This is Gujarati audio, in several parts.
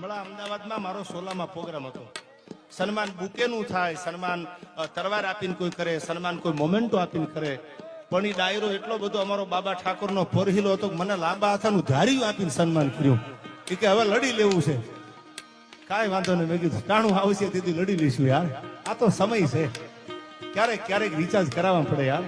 હમણાં અમદાવાદમાં મારો સોલામાં પ્રોગ્રામ હતો. સન્માન બુકેનું થાય, સન્માન તરવાર આપીને કોઈ કરે, સન્માન કોઈ મોમેન્ટો આપીને કરે. પણ એ ડાયરો એટલો બધો અમારો બાબા ઠાકોરનો ફોરહીલો હતો મને લાંબા હાથાનું ધાર્યું આપીને સન્માન કર્યું. એ કે હવે લડી લેવું છે. કાંઈ વાંધો નહીં. મેં કીધું, ટાણું આવશે તેથી લડી લઈશું યાર. આ તો સમય છે. ક્યારેક ક્યારેક રિચાર્જ કરાવવા પડે યાર.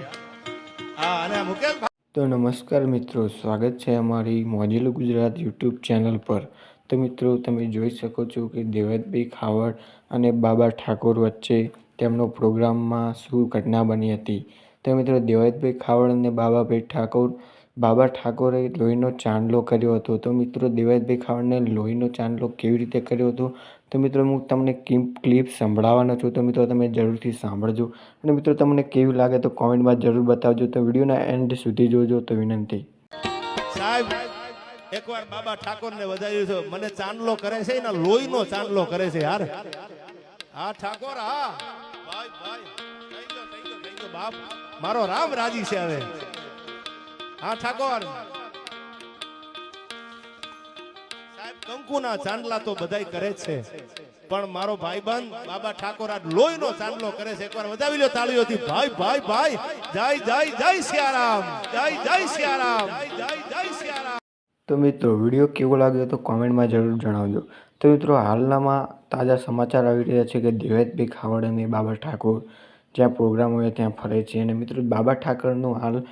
હા અને મુકેશ તો નમસ્કાર મિત્રો. સ્વાગત છે અમારી મોજેલું ગુજરાત યુટ્યુબ ચેનલ પર. તો મિત્રો, તમે જોઈ શકો છો કે દેવતભાઈ ખાવડ અને બાબા ઠાકોર વચ્ચે તેમનો પ્રોગ્રામમાં શું ઘટના બની હતી. તો મિત્રો દેવતભાઈ ખાવડ અને બાબાભાઈ ઠાકોર, બાબા ઠાકોરે લોહીનો ચાંદલો કર્યો હતો. તો મિત્રો દેવતભાઈ ખાવડને લોહીનો ચાંદલો કેવી રીતે કર્યો હતો? તો મિત્રો, હું તમને ક્લિપ સંભળાવવાનો છું. તો મિત્રો, તમે જરૂરથી સાંભળજો. અને મિત્રો, તમને કેવી લાગે તો કોમેન્ટમાં જરૂર બતાવજો. તો વિડીયોના એન્ડ સુધી જોજો. તો વિનંતી. સાહેબ એકવાર બાબા ઠાકોર ને છે. મને ચાંદલો કરે છે ને લોહી નો ચાંદલો કરે છે યાર હા, ઠાકોર, હા. ભાઈ ભાઈ બાપ. મારો રામ રાજી છે હવે. હા, ઠાકોર. સાહેબ, કંકુના ચાંદલા તો બધાય કરે છે. પણ મારો ભાઈબંધ, બાબા ઠાકોર, આ લોહીનો ચાંદલો કરે છે. એકવાર વધાવી લો તાળીઓથી. ભાઈ ભાઈ ભાઈ. જય જય જય સિયારામ. જય જય સિયારામ. તો મિત્રો, વીડિયો કેવો લાગ્યો તો કોમેન્ટમાં જરૂર જણાવજો. તો મિત્રો, હાલનામાં તાજા સમાચાર આવી રહ્યા છે કે દેવેતભાઈ ખાવડ અને બાબા ઠાકોર જ્યાં પ્રોગ્રામ હોય ત્યાં ફરે છે. અને મિત્રો, બાબા ઠાકરનું હાલ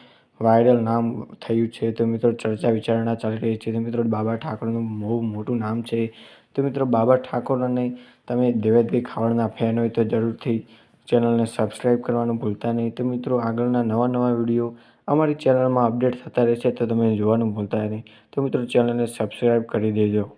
વાયરલ નામ થયું છે. તો મિત્રો, ચર્ચા વિચારણા ચાલી રહી છે. તો મિત્રો, બાબા ઠાકોરનું બહુ મોટું નામ છે. તો મિત્રો, બાબા ઠાકોર અને તમે દેવેતભાઈ ખાવડના ફેન હોય તો જરૂરથી ચેનલને સબસ્ક્રાઈબ કરવાનું ભૂલતા નહીં. તો મિત્રો, આગળના નવા નવા વીડિયો અમારી ચેનલમાં અપડેટ થતા રહેશે તો તમે જોવાનું ભૂલતા નહીં. તો મિત્રો, ચેનલને સબસ્ક્રાઈબ કરી દેજો.